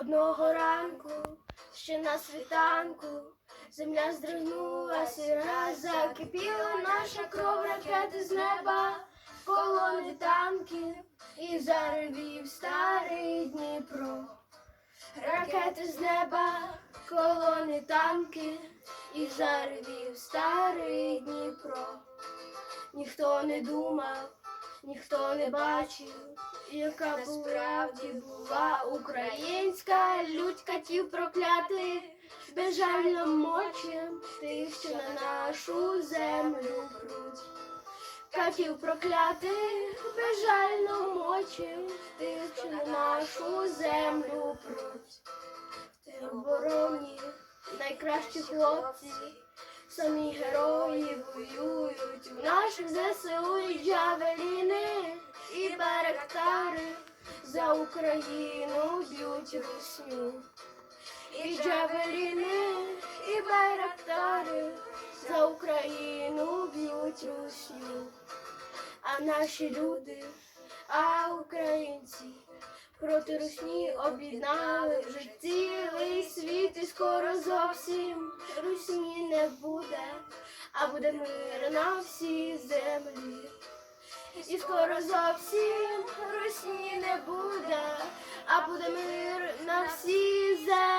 Одного ранку, ще на світанку, земля здригнулась і раз закипіла наша кров ракети з неба, колони танків і заревів старий Дніпро. Ракети з неба, колони танки і заревів старий Дніпро. Ніхто не думав, ніхто не бачив, яка справді була українська лють катів проклятих, безжально мочим тих, що на нашу землю пруть. Катів проклятих, безжально мочим тих, що на нашу землю пруть. В обороні найкращі хлопці, самі герої воюють в наших ЗСУ і джавеліни і за Україну б'ють русню. І джавеліни, і байрактари за Україну б'ють русню. А наші люди, а українці проти русні об'єднали вже цілий світ, і скоро зовсім русні не буде, а буде мир на всій землі. І скоро зовсім буде, а буде мир на всі землі.